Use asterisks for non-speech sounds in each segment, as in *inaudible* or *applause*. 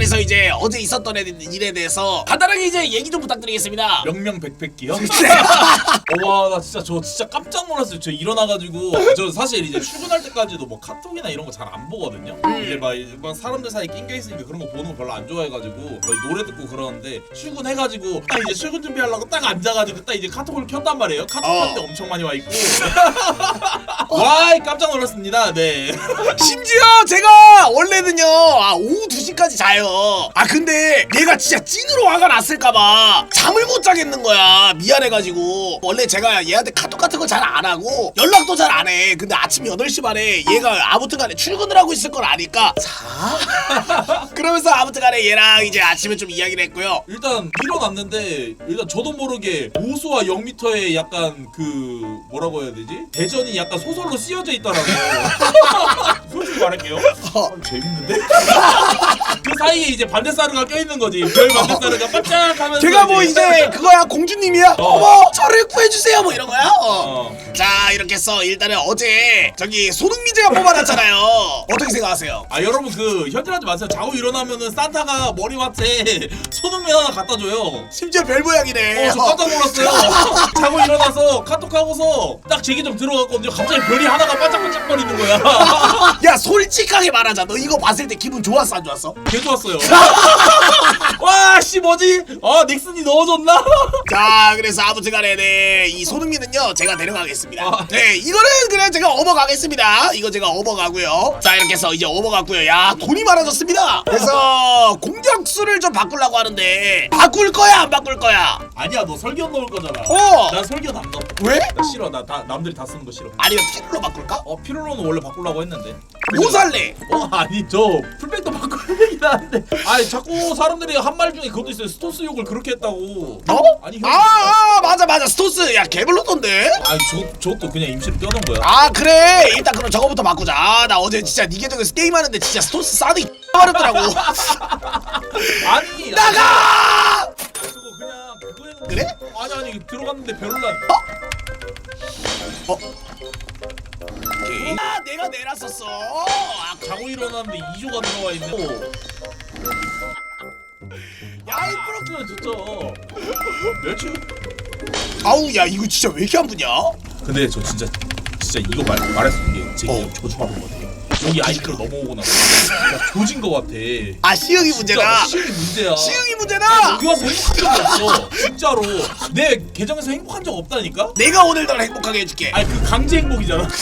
그래서 이제 어제 있었던 애- 일에 대해서 간단하게 이제 얘기 좀 부탁드리겠습니다. 명명백백기요? *laughs* 와 나 진짜 저 진짜 깜짝 놀랐어요. 저 일어나가지고 저 사실 이제 출근할 때까지도 뭐 카톡이나 이런 거 잘 안 보거든요. 이제 막, 이제 막 사람들 사이 낑겨 있으니까 그런 거 보는 거 별로 안 좋아해가지고 막 노래 듣고 그러는데 출근해가지고 딱 이제 출근 준비하려고 딱 앉아가지고 딱 이제 카톡을 켰단 말이에요. 카톡 어. 엄청 많이 와 있고 *laughs* 와 깜짝 놀랐습니다. 네. 심지어 제가 원래는요 아, 오후 2시까지 자요 아 근데 얘가 진짜 찐으로 화가 났을까봐 잠을 못 자겠는 거야. 미안해가지고. 원래 제가 얘한테 카톡 같은 거 잘 안 하고 연락도 잘 안 해. 근데 아침 8시 반에 얘가 아무튼 간에 출근을 하고 있을 걸 아니까. 자. *laughs* 그러면서 아무튼 간에 얘랑 이제 아침에 좀 이야기를 했고요. 일단 일어났는데 일단 저도 모르게 오수와 0m의 약간 그 뭐라고 해야 되지? 대전이 약간 소설로 쓰여져 있더라고요. *laughs* 솔직히 말할게요. 어. 재밌는데? *laughs* 그 사이에 이제 반대사르가 껴있는 거지. 별 반대사르가 반짝하면서 걔가 뭐 이제 그거야 공주님이야 어. 어머 저를 구해주세요 뭐 이런 거야 어. 어. 자 이렇게 해서 일단은 어제 저기 손흥민 제가 뽑아놨잖아요 어떻게 생각하세요? 아 여러분 그 현질하지 마세요. 자고 일어나면은 산타가 머리맡에 손흥민 하나 갖다 줘요. 심지어 별 모양이네 어, 저 깜짝 놀랐어요. *laughs* 자고 일어나서 카톡 하고서 딱제 계정 들어갔거든요. 갑자기 별이 하나가 반짝반짝 거리는 거야. *laughs* 야 솔직하게 말하자 너 이거 봤을 때 기분 좋았어 안 좋았어? 개 좋았어요. *laughs* 와, 씨 뭐지? 아, 닉슨이 넣어줬나? *laughs* 자 그래서 아무튼 간에 네, 이 손흥민은요 제가 데려가겠습니다 아. 네 이거는 그냥 제가 업어가겠습니다 이거 제가 업어가고요 자 이렇게 해서 이제 업어갔고요 야 돈이 많아졌습니다 그래서 공격수를 좀 바꾸려고 하는데 바꿀 거야 안 바꿀 거야? 아니야, 너 설견 넣을 거잖아. 어 난 설견 안 넣어. 왜? 나 싫어. 나 다, 남들이 다 쓰는 거 싫어. 아니면 피를로 바꿀까? 어, 피로로는 원래 바꾸려고 했는데. 뭐 살래? 어, 아니, 저 풀백도 바꿔야 되긴 하는데. 아니, 자꾸 사람들이 한 말 중에 그것도 있어요. 스토스 욕을 그렇게 했다고. 어? 아니, 형. 아, 아 맞아 맞아 스토스 야 개별로던데 아니, 저, 저것도 그냥 임시로 떼어놓은 거야. 아 그래 일단 그럼 저거부터 바꾸자 아, 나 어제 진짜 니 계정에서 게임하는데 진짜 스토스 사드 마렵더라고 *laughs* *laughs* 아니, 나가 그거 그냥 그거에는 그래? 아니 아니 들어갔는데 별로라. 오케이. 아 내가 내놨었어 아, 자고 일어났는데 2조가 들어와 있네. 야이 프로그램 좋죠. 멸치. 아우 야 이거 진짜 왜 이렇게 안 부냐 근데 저 진짜 진짜 이거 말 말했어 이게 제 어. 어. 저주받은 거 같아. 여기 아이클 넘어오고 나서 진짜 조진 거 같아. 아 시흥이 문제다 시험이 문제야. 시흥이 문제다 여기 와서 행복한 적이 없어. 진짜로 내 계정에서 행복한 적 없다니까. 내가 오늘 널 행복하게 해줄게 아니 그 강제 행복이잖아. *laughs*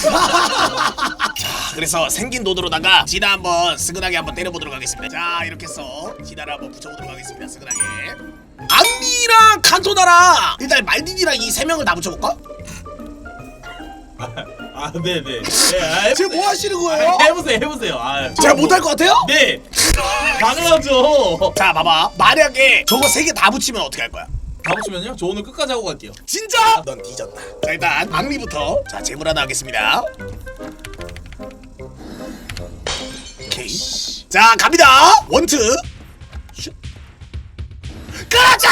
자 그래서 생긴 돈으로다가 지나 한번 스근하게 한번 때려보도록 하겠습니다 자 이렇게 해서 지나를 한번 붙여보도록 하겠습니다 스근하게 앙리랑 칸토나랑 일단 말딘이랑 이 세 명을 다 붙여볼까? *laughs* 아 네네. 네, 아, 지금 뭐 하시는 거예요? 아, 해보세요 해보세요. 아, 제가 못할 것 같아요? 네. 당연하죠. 자 봐봐 만약에 저거 세 개 다 붙이면 어떻게 할 거야? 가보시면요. 저 오늘 끝까지 하고 갈게요. 진짜? 넌 뒤졌다 자 일단 앙리부터 자 재물 하나 하겠습니다 오케이 자 갑니다 원트 슛 가자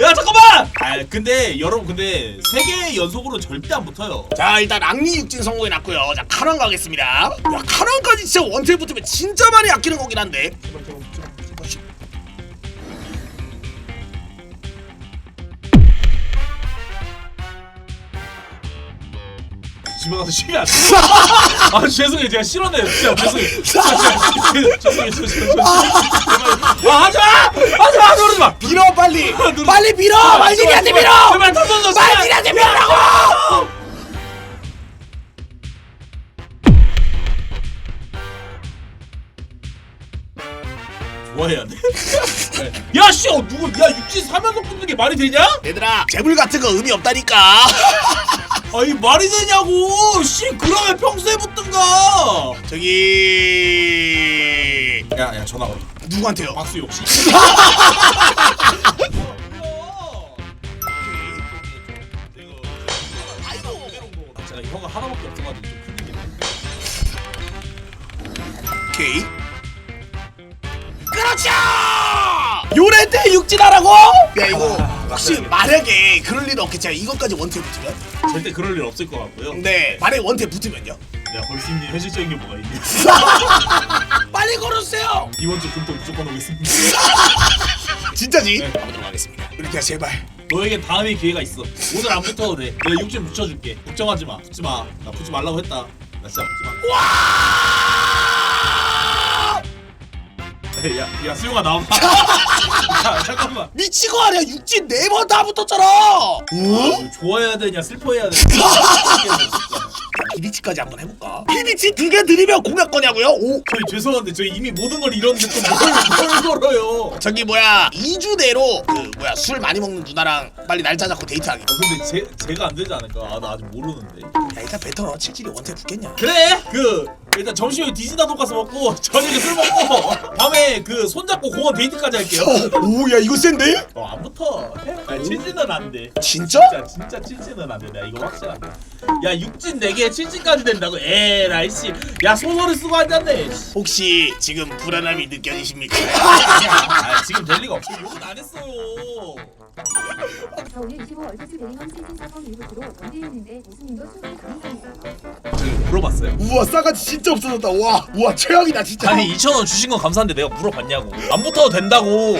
야 잠깐만! 아 근데 여러분 근데 세 개 연속으로 절대 안 붙어요. 자 일단 앙리 육진 성공해 놨고요. 자 카랑 가겠습니다. 야 카랑까지 진짜 원트에 붙으면 진짜 많이 아끼는 거긴 한데 집에 가서 쉬면 안 돼. *laughs* 아 죄송해요 제가 싫어네요 진짜 죄송해요. 죄송해요 죄송해요 죄송해요. 아 하지 마! 하지 마! 그러지 마! 밀어 빨리 빨리 밀어 말진이한테 밀어 제발 던져줘 말진이한테 밀으라고 좋아해야 돼. *laughs* 야 씨, 어, 누구 야 육지 사면서 붙는 게 말이 되냐? 얘들아 재물 같은 거 의미 없다니까 *laughs* 아니 말이 되냐고! 씨 그러면 평소에 붙든가. 저기 야야 전화 와. 누구한테요? 박수 욕시. 아이고 제가 혀가 하나밖에 없어가지고 좀 큰일이네. 오케이 그렇죠 요래 때 육진하라고? 야 이거 혹시 만약에 그럴 일 없겠지 이것까지 원태 붙으면? 절대 그럴 일 없을 것 같고요. 근데 만약에 원태 붙으면요? 수 있는 현실적인 게 뭐가 있냐? *laughs* 빨리 걸어주세요 이번 주 금토 무조건 오겠습니다. *laughs* 진짜지? 네. 가보도록 하겠습니다 우리야 제발 너에겐 다음에 기회가 있어. 오늘 안 붙어도 돼. 내가 육진 붙여줄게. 걱정하지 마. 붙지 마. 나 붙지 말라고 했다. 나 진짜 붙지 마. *laughs* 야, 야 수영아 나와. 야, 잠깐만. 미치고 아니야 육진 네 번 다 붙었잖아 아, 이거 좋아해야 되냐 슬퍼해야 되냐. 미치겠네, *laughs* 진짜. 피비치까지 한번 해볼까? 피비치 두 개 드리면 공약 거냐고요? 오 저희 죄송한데 저희 이미 모든 걸 잃었는데 또뭘 걸어요? 저기 뭐야 2주 내로 그 뭐야 술 많이 먹는 누나랑 빨리 날짜 잡고 데이트하기 어, 근데 제 제가 안 되지 않을까? 아, 나 아직 모르는데. 야 일단 뱉어 칠칠이 원태 붙겠냐 그래 그 일단 점심에 디지나 돈가스 먹고 저녁에 술 먹고 밤에 그 손잡고 공원 데이트까지 할게요. 오야 이거 센데? 어 안 붙어. 아니 칠진은 안 돼. 진짜? 진짜 진짜 칠진은 안 돼. 내가 이거 확실한데. 야 육진 4개 칠 진까지 된다고? 에라이 씨. 야 소설을 쓰고 앉았네. 씨. 혹시 지금 불안함이 느껴지십니까? 아, 지금 될 리가 없어. 욕은 안 했어요. 저 오늘 25 얼핏 대리만 세진 사건 이후로 원대했는데 모습님도 충분히 가능성이 있어요. 저기 물어봤어요. 우와 싸가지 진짜 없어졌다 와 우와 최악이다 진짜 아니 2천 원 주신 건 감사한데 내가 물어봤냐고. 안 붙어도 된다고.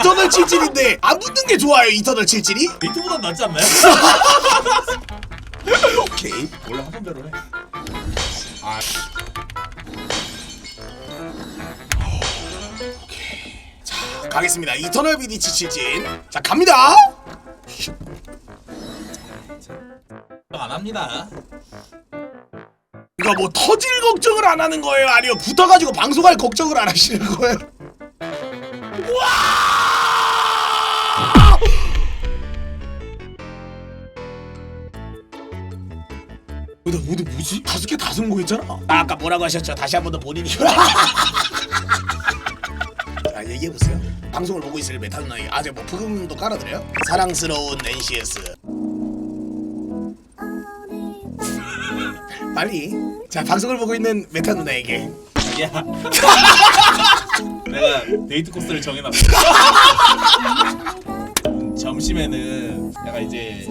이터널 칠칠인데 안 붙는 게 좋아요 이터널 칠칠이? 데이트보단 낫지 않나요? *laughs* 오케이 원래 하던 대로 해. 가겠습니다 이터널 비디치 칠진 자 갑니다 안 합니다. 이거 뭐 터질 걱정을 안 하는 거예요? 아니면 붙어가지고 방송할 걱정을 안 하시는 거예요? 근데 오늘 뭐지? 다섯 개 다 성공했잖아. 아, 아까 뭐라고 하셨죠? 다시 한 번 더 본인이. 자 얘기해 보세요. 방송을 보고 있을 메타 누나에게 아제 뭐 부금도 깔아드려요? 사랑스러운 NCS. *laughs* 빨리. 자 방송을 보고 있는 메타 누나에게 야. *laughs* 내가 데이트 코스를 정해놨어. *laughs* 음, 점심에는 약간 이제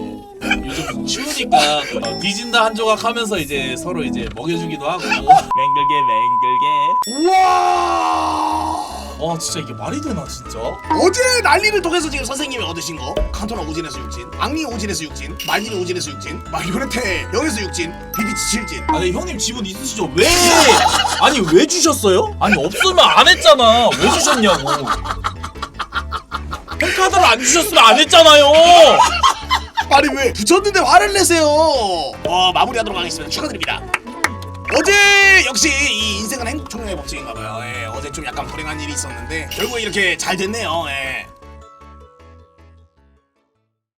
요즘 추우니까 어, 뒤진다 한 조각 하면서 이제 서로 이제 먹여주기도 하고 맹글게 맹글게. 우와. 와 진짜 이게 말이 되나 진짜? 어제 난리를 통해서 지금 선생님이 얻으신 거 칸토나 오진에서 육진 앙리 오진에서 육진 말리리 오진에서 육진 마리오네테 영에서 육진 비비치 칠진 아니 형님 지분 있으시죠? 왜? 아니 왜 주셨어요? 아니 없으면 안 했잖아. 왜 주셨냐고. 팬카드를 안 주셨으면 안 했잖아요. 아니 왜 붙였는데 화를 내세요? 어 마무리하도록 하겠습니다. 축하드립니다. 어제 역시 이 인생은 행복 총량의 법칙인가 봐요. 예, 어제 좀 약간 불행한 일이 있었는데 결국에 이렇게 잘 됐네요. 예.